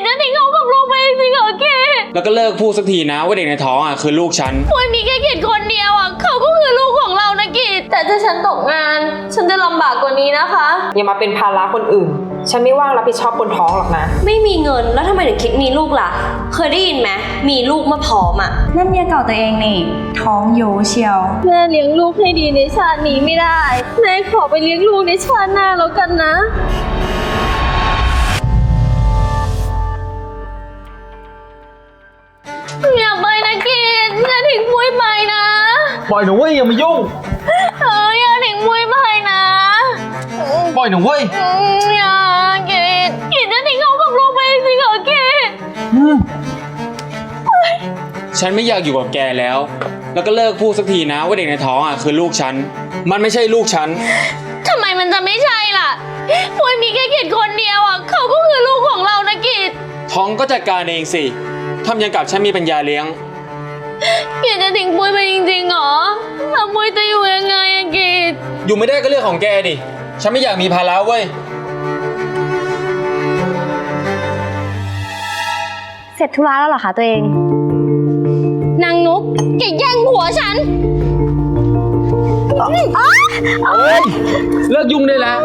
ดจะทิ้งเขากับลูกไปจริงๆเหรอกิดแล้วก็เลิกพูดสักทีนะว่าเด็กในท้องอะคือลูกฉัน ปุ้ยมีแค่กิดคนเดียวอะเขาก็คือลูกของเรานะกิดแต่ถ้าฉันตกงาน ฉันจะลำบากกว่านี้นะคะ อย่ามาเป็นภาระคนอื่น ฉันไม่ว่างรับผิดชอบบนท้องหรอกนะ ไม่มีเงินแล้วทำไมถึงคิดมีลูกล่ะ เคยได้ยินไหมมีลูกเมื่อพร้อมอะ นั่นเมียเก่าตัวเองนี่ ท้องโยเชียว แม่เลี้ยงลูกให้ดีในชาตินี้ไม่ได้ แม่ขอไปเลี้ยงลูกในชาติหน้าแล้วกันนะ ปล่อยหนูเว้ยอย่ามายุ่งเอออย่าทิ้งปุ้ยไปนะปล่อยหนูเว้ยอืมอย่ากิดกิดจะทิ้งเขากับลูกไปจริงๆเหรอกิดฉันไม่อยากอยู่กับแกแล้ว แล้วก็เลิกพูดสักทีนะ ว่าเด็กในท้องอะคือลูกฉัน มันไม่ใช่ลูกฉัน ทำไมมันจะไม่ใช่ล่ะปุ้ยมีแค่กิดคนเดียวอะเขาก็คือลูกของเรานะกิดท้องก็จัดการเองสิทำยังกับฉันมีปัญญาเลี้ยง กิดจะทิ้งปุ้ยไปจริงๆเหรอแล้วปุ้ยจะอยู่ยังไงอะกิดอยู่ไม่ได้ก็เรื่องของแกดิ ฉันไม่อยากมีภาระเว้ย เสร็จธุระแล้วเหรอคะตัวเอง นางนุกแกแย่งผัวฉัน เลิกยุ่งได้แล้ว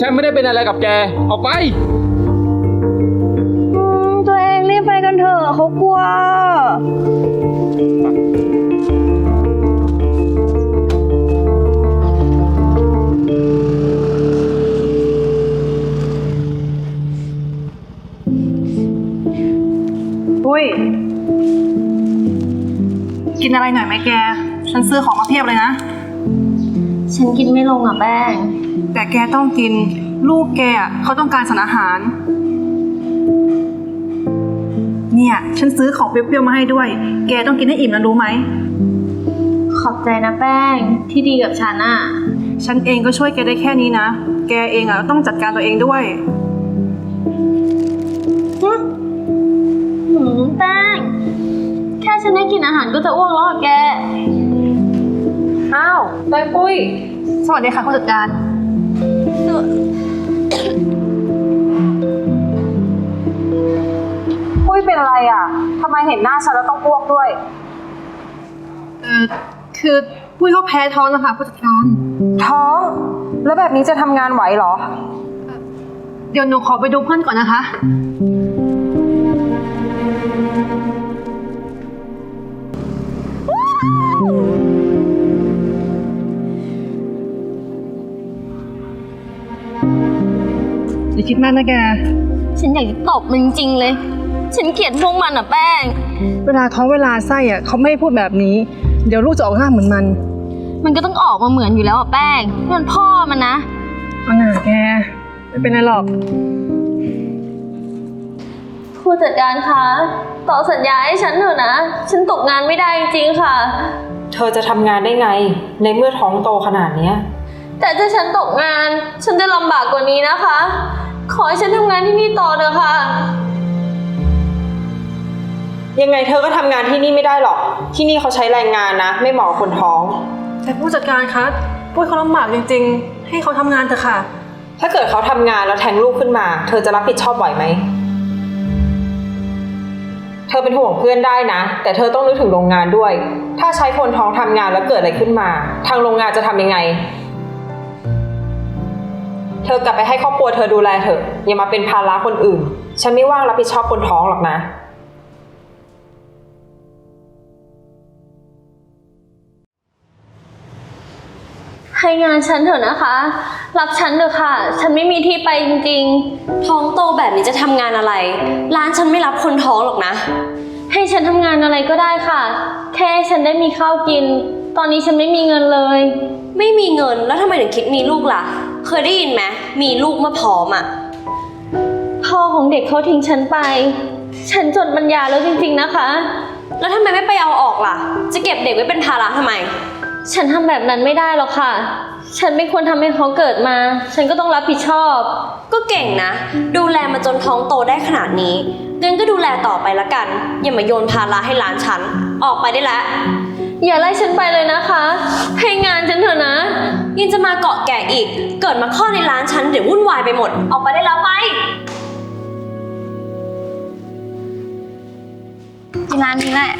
ฉันไม่ได้เป็นอะไรกับแก ออกไป เถอะเขากลัวอุ้ย กินอะไรหน่อยไหมแก ฉันซื้อของมาเพียบเลยนะ ฉันกินไม่ลงอะแป้ง แต่แกต้องกิน ลูกแกอะเขาต้องการสารอาหาร เนี่ย ฉันซื้อของเปรี้ยวๆมาให้ด้วย แกต้องกินให้อิ่มนะรู้ไหม ขอบใจนะแป้งที่ดีกับฉันอะฉันเองก็ช่วยแกได้แค่นี้นะ แกเองอะต้องจัดการตัวเองด้วยหืมแป้ง แค่ฉันได้กินอาหารก็จะอ้วกแล้วอะแก อ้าวแป้งปุ้ย สวัสดีค่ะผู้จัดการปุ้ เป็นอะไรอะทำไมเห็นหน้าฉันแล้วต้องอ้วกด้วย เออคือปุ้ยเขาแพ้ท้องนะคะผู้จัดการ ท้อง แล้วแบบนี้จะทำงานไหวเหรอ เดี๋ยวหนูขอไปดูเพื่อนก่อนนะคะ อย่าคิดมากนะแก ฉันอยากจะตบมันจริงๆเลย ฉันเกลียดพวกมันอะแป้ง เวลาท้องเวลาไส้อะเขาไม่ให้พูดแบบนี้ เดี๋ยวลูกจะออกหน้าเหมือนมันมันก็ต้องออกมาเหมือนอยู่แล้วอะแป้งนี่มันพ่อมันนะ เอาหน่าแกไม่เป็นไรหรอก ผู้จัดการคะต่อสัญญาให้ฉันเถอะนะ ฉันตกงานไม่ได้จริงๆค่ะ เธอจะทำงานได้ไง ในเมื่อท้องโตขนาดเนี้ย แต่ถ้าฉันตกงาน ฉันจะลำบากกว่านี้นะคะ ขอให้ฉันทำงานที่นี่ต่อเถอะค่ะ ยังไงเธอก็ทำงานที่นี่ไม่ได้หรอก ที่นี่เขาใช้แรงงานนะ ไม่เหมาะกับคนท้อง แต่ผู้จัดการคะปุ้ยเขาลำบากจริงๆ ให้เขาทำงานเถอะค่ะ ถ้าเกิดเขาทำงานแล้วแทงลูกขึ้นมา เธอจะรับผิดชอบไหวไหม เธอเป็นห่วงเพื่อนได้นะ แต่เธอต้องนึกถึงโรงงานด้วย ถ้าใช้คนท้องทำงานแล้วเกิดอะไรขึ้นมา ทางโรงงานจะทำยังไง เธอกลับไปให้ครอบครัวเธอดูแลเถอะ อย่ามาเป็นภาระคนอื่น ฉันไม่ว่างรับผิดชอบคนท้องหรอกนะ ให้งานฉันเถอะนะคะ รับฉันเถอะค่ะ ฉันไม่มีที่ไปจริงท้องโตแบบนี้จะทำงานอะไร ร้านฉันไม่รับคนท้องหรอกนะ ๆ ให้ฉันทำงานอะไรก็ได้ค่ะ แค่ฉันได้มีข้าวกิน ตอนนี้ฉันไม่มีเงินเลย ไม่มีเงินแล้วทำไมถึงคิดมีลูกล่ะ เคยได้ยินไหมมีลูกเมื่อพร้อมอะ พ่อของเด็กเขาทิ้งฉันไป ฉันจดปัญญาแล้วจริงๆนะคะ แล้วทำไมไม่ไปเอาออกล่ะ จะเก็บเด็กไว้เป็นภาระทำไม ฉันทำแบบนั้นไม่ได้หรอกค่ะ ฉันไม่ควรทำให้เขาเกิดมา ฉันก็ต้องรับผิดชอบ ก็เก่งนะ ดูแลมาจนท้องโตได้ขนาดนี้งั้นก็ดูแลต่อไปละกัน อย่ามาโยนภาระให้ร้านฉัน ออกไปได้แล้ว อย่าไล่ฉันไปเลยนะคะ ให้งานฉันเถอะนะ ยังจะมาเกาะแก่อีก เกิดมาข้อดในร้านฉันเดี๋ยววุ่นวายไปหมด ออกไปได้แล้วไปนร้านนี้แหละ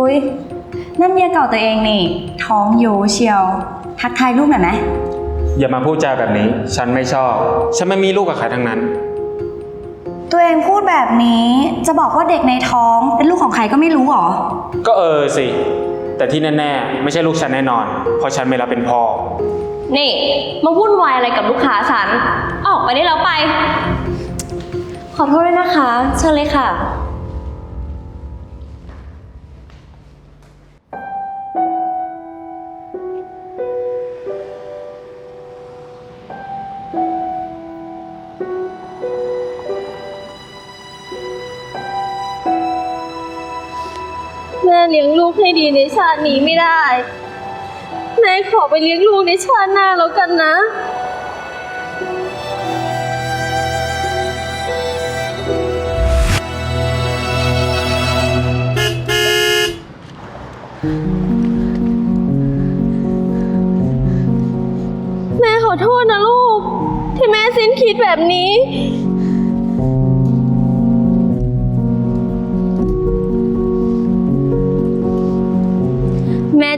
อุ๊ย นั่นเมียเก่าตัวเองนี่ ท้องโยเชียว ทักทายลูกหน่อยไหม อย่ามาพูดจาแบบนี้ ฉันไม่ชอบ ฉันไม่มีลูกกับใครทั้งนั้น ตัวเองพูดแบบนี้จะบอกว่าเด็กในท้องเป็นลูกของใครก็ไม่รู้หรอ ก็เออสิ แต่ที่แน่ๆ ไม่ใช่ลูกฉันแน่นอน เพราะฉันไม่รับเป็นพ่อ นี่มาวุ่นวายอะไรกับลูกค้าฉัน ออกไปได้แล้วไป ขอโทษด้วยนะคะ เชิญเลยค่ะ เลี้ยงลูกให้ดีในชาตินี้ไม่ได้แม่ขอไปเลี้ยงลูกในชาติหน้าแล้วกันนะ แม่ขอโทษนะลูก ที่แม่สิ้นคิดแบบนี้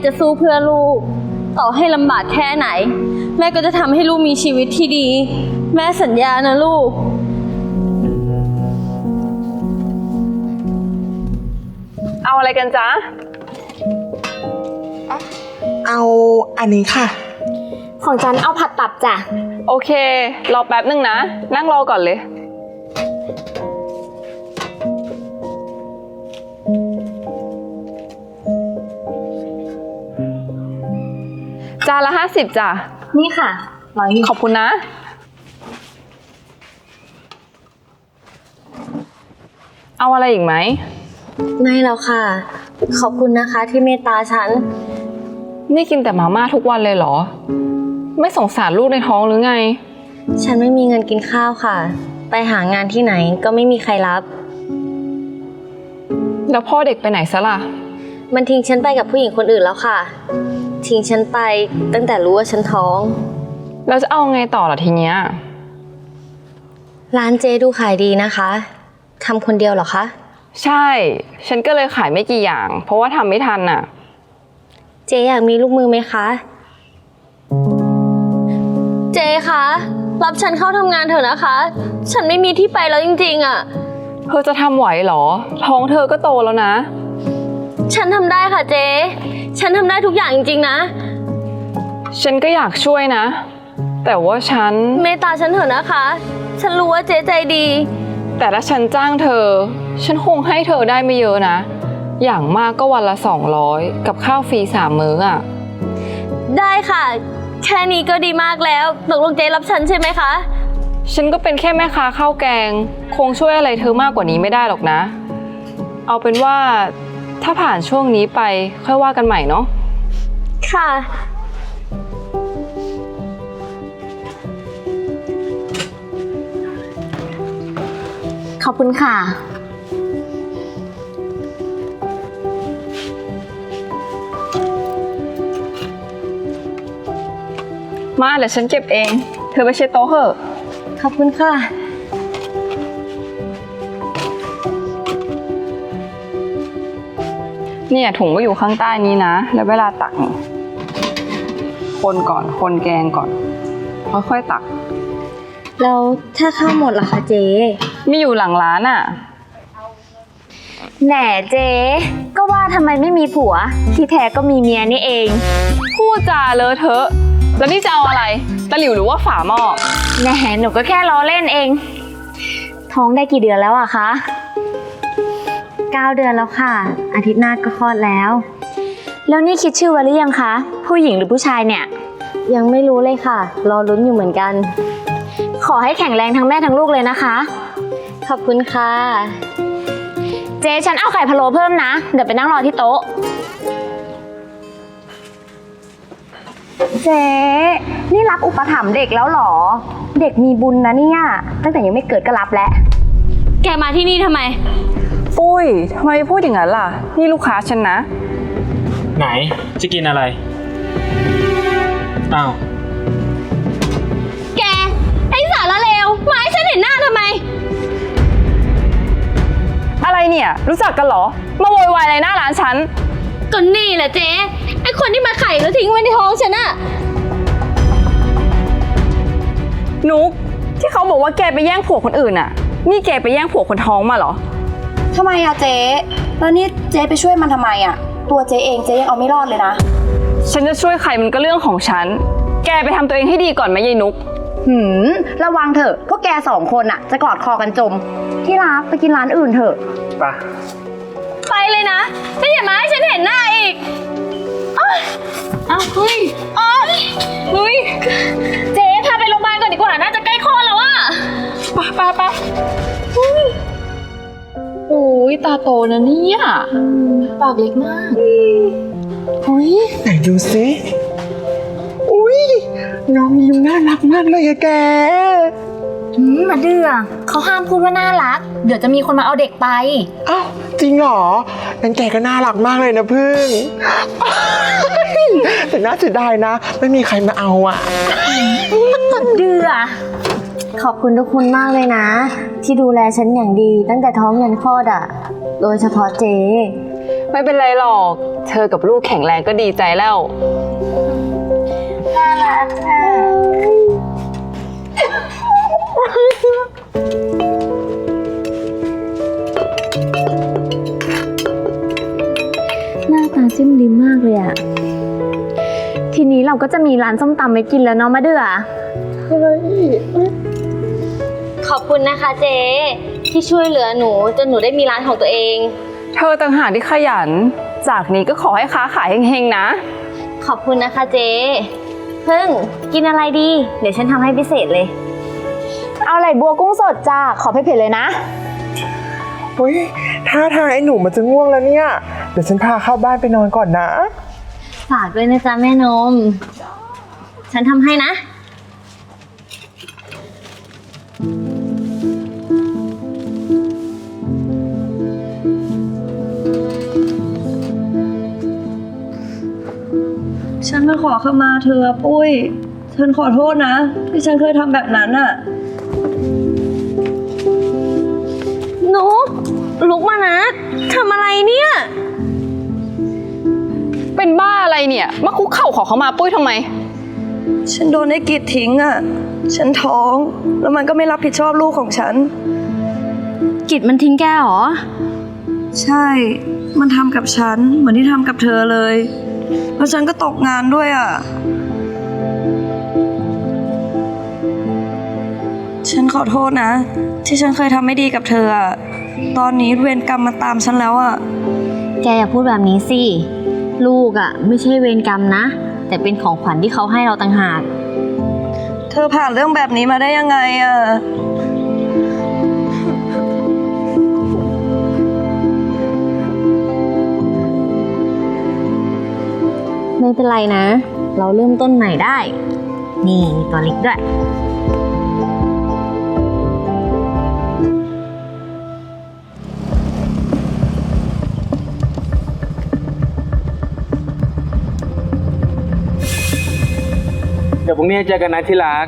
จะสู้เพื่อลูก ต่อให้ลำบากแค่ไหน แม่ก็จะทำให้ลูกมีชีวิตที่ดี แม่สัญญานะลูก เอาอะไรกันจ๊ะ เอาอันนี้ค่ะ ของฉันเอาผัดตับจ้ะ โอเค รอแป๊บนึงนะ นั่งรอก่อนเลย จานละห้าสิบจ้ะ นี่ค่ะร้อยหนึ่งขอบคุณนะ เอาอะไรอีกไหม ไม่แล้วค่ะ ขอบคุณนะคะที่เมตตาฉัน นี่กินแต่มาม่าทุกวันเลยเหรอ ไม่สงสารลูกในท้องหรือไง ฉันไม่มีเงินกินข้าวค่ะ ไปหางานที่ไหนก็ไม่มีใครรับ แล้วพ่อเด็กไปไหนซะล่ะ มันทิ้งฉันไปกับผู้หญิงคนอื่นแล้วค่ะ ทิ้งฉันไปตั้งแต่รู้ว่าฉันท้อง เราจะเอาไงต่อล่ะทีเนี้ย ร้านเจดูขายดีนะคะทำคนเดียวเหรอคะ ใช่ ฉันก็เลยขายไม่กี่อย่าง เพราะว่าทำไม่ทันน่ะ เจอยากมีลูกมือไหมคะ เจคะรับฉันเข้าทำงานเถอะนะคะ ฉันไม่มีที่ไปแล้วจริงๆอะเธอจะทำไหวเหรอ ท้องเธอก็โตแล้วนะ ฉันทำได้ค่ะเจฉันทำได้ทุกอย่างจริงๆนะ ฉันก็อยากช่วยนะ แต่ว่าฉัน เมตตาฉันเถอะนะคะ ฉันรู้ว่าเจ๊ใจดี แต่ถ้าฉันจ้างเธอ ฉันคงให้เธอได้ไม่เยอะนะ อย่างมากก็วันละ 200 กับข้าวฟรีสามมื้ออะได้ค่ะ แค่นี้ก็ดีมากแล้วตกลงเจ๊รับฉันใช่ไหมคะ ฉันก็เป็นแค่แม่ค้าข้าวแกง คงช่วยอะไรเธอมากกว่านี้ไม่ได้หรอกนะ เอาเป็นว่า ถ้าผ่านช่วงนี้ไปค่อยว่ากันใหม่เนาะ ค่ะ ขอบคุณค่ะ มาเดี๋ยวฉันเก็บเอง เธอไปเช็ดโต๊ะเถอะ ขอบคุณค่ะ เนี่ยถุงก็อยู่ข้างใต้นี้นะ แล้วเวลาตักนี่คนก่อน คนแกงก่อน ค่อยๆตัก แล้วถ้าข้าวหมดล่ะคะเจ๊มีอยู่หลังร้านอะ แหน่เจ๊ก็ว่าทำไมไม่มีผัว ที่แท้ก็มีเมียนี่เอง พูดจาเลอะเทอะ แล้วนี่จะเอาอะไร ตะหลิวหรือว่าฝาหม้อ แหน่หนูก็แค่ล้อเล่นเอง ท้องได้กี่เดือนแล้วอะคะ เก้าเดือนแล้วค่ะ อาทิตย์หน้าก็คลอดแล้ว แล้วนี่คิดชื่อไว้หรือยังคะ ผู้หญิงหรือผู้ชายเนี่ย ยังไม่รู้เลยค่ะ รอลุ้นอยู่เหมือนกัน ขอให้แข็งแรงทั้งแม่ทั้งลูกเลยนะคะ ขอบคุณค่ะ เจ๊ฉันเอาไข่พะโล้เพิ่มนะ เดี๋ยวไปนั่งรอที่โต๊ะ เจ๊นี่รับอุปถัมภ์เด็กแล้วเหรอ เด็กมีบุญนะเนี่ย ตั้งแต่ยังไม่เกิดก็รับแล้ว แกมาที่นี่ทำไม ปุ้ยทำไมพูดอย่างนั้นล่ะ นี่ลูกค้าฉันนะ ไหน จะกินอะไร อ้าว แก ไอ้สารละเลวมาให้ฉันเห็นหน้าทำไมเนี่ย รู้จักกันเหรอ มาโวยวายอะไรหน้าร้านฉัน ก็นี่แหละเจ๊ ไอคนที่มาไข่แล้วทิ้งไว้ในท้องฉันอะนุกที่เขาบอกว่าแกไปแย่งผัวคนอื่นอะนี่แกไปแย่งผัวคนท้องมาเหรอ ทำไมอะเจ๊ แล้วนี่เจ๊ไปช่วยมันทำไมอะตัวเจ๊เองเจ๊ยังเอาไม่รอดเลยนะ ฉันจะช่วยใครมันก็เรื่องของฉัน แกไปทำตัวเองให้ดีก่อนไหมยายนุก หืม ระวังเถอะ พวกแกสองคนอะจะกอดคอกันจม ที่รักไปกินร้านอื่นเถอะไปไปเลยนะไม่อย่ามาให้ฉันเห็นหน้าอีกอ้าวอ้าวเฮ้ยอ้าวเฮ้ย เจ๊พาไปโรงพยาบาลก่อนดีกว่า น่าจะใกล้คลอดแล้วอะไปไปไป โอ้ยตาโตนะเนี่ย ปากเล็กมากไหนดูสิอุ้ยน้องมิวน่ารักมากเลยอะแกมาเดือเขาห้ามพูดว่าน่ารัก เดี๋ยวจะมีคนมาเอาเด็กไป อ้าวจริงเหรอนั่นแกก็น่ารักมากเลยนะพึ่ง แต่น่าเสียดายนะ ไม่มีใครมาเอาอะเดือ ขอบคุณทุกคนมากเลยนะ ที่ดูแลฉันอย่างดีตั้งแต่ท้องยันคลอดอะ่ะ โดยเฉพาะเจ๊ไม่เป็นไรหรอก เธอกับลูกแข็งแรงก็ดีใจแล้วหน้าตาจิ้มลิ้มมากเลยอะ่ะทีนี้เราก็จะมีร้านส้มตำไว้กินแล้วเนาะมาเดือข อบคุณนะคะเจ๊ที่ช่วยเหลือหนูจนหนูได้มีร้านของตัวเอง เธอต่างหากที่ขยัน จากนี้ก็ขอให้ค้าขายเฮงๆนะ ขอบคุณนะคะเจ๊พึ่งกินอะไรดี เดี๋ยวฉันทำให้พิเศษเลย เอาไหลบัวกุ้งสดจ้าขอเผ็ดๆเลยนะเฮ้ยท่าทางไอ้หนูมันจะง่วงแล้วเนี่ย เดี๋ยวฉันพาเข้าบ้านไปนอนก่อนนะ ฝากด้วยนะจ๊ะแม่นม ฉันทำให้นะ อขมาเธอปุ้ย ฉันขอโทษนะ ที่ฉันเคยทำแบบนั้นอะนุกลุกมานะทำอะไรเนี่ย เป็นบ้าอะไรเนี่ย มาคุกเข่าขอเขามาปุ้ยทำไม ฉันโดนไอ้กิดทิ้งอะฉันท้องแล้วมันก็ไม่รับผิดชอบลูกของฉัน กิจมันทิ้งแกเหรอ ใช่ มันทำกับฉันเหมือนที่ทำกับเธอเลย แล้วฉันก็ตกงานด้วยอะฉันขอโทษนะ ที่ฉันเคยทำไม่ดีกับเธออะตอนนี้เวรกรรมมาตามฉันแล้วอะแกอย่าพูดแบบนี้สิ ลูกอะ่ะ ไม่ใช่เวรกรรมนะ แต่เป็นของขวัญที่เขาให้เราต่างหาก เธอผ่านเรื่องแบบนี้มาได้ยังไงอะ ไม่เป็นไรนะ เราเริ่มต้นใหม่ได้ นี่มีตัวเล็กด้วย เดี๋ยวพรุ่งนี้เจอกันนะที่รัก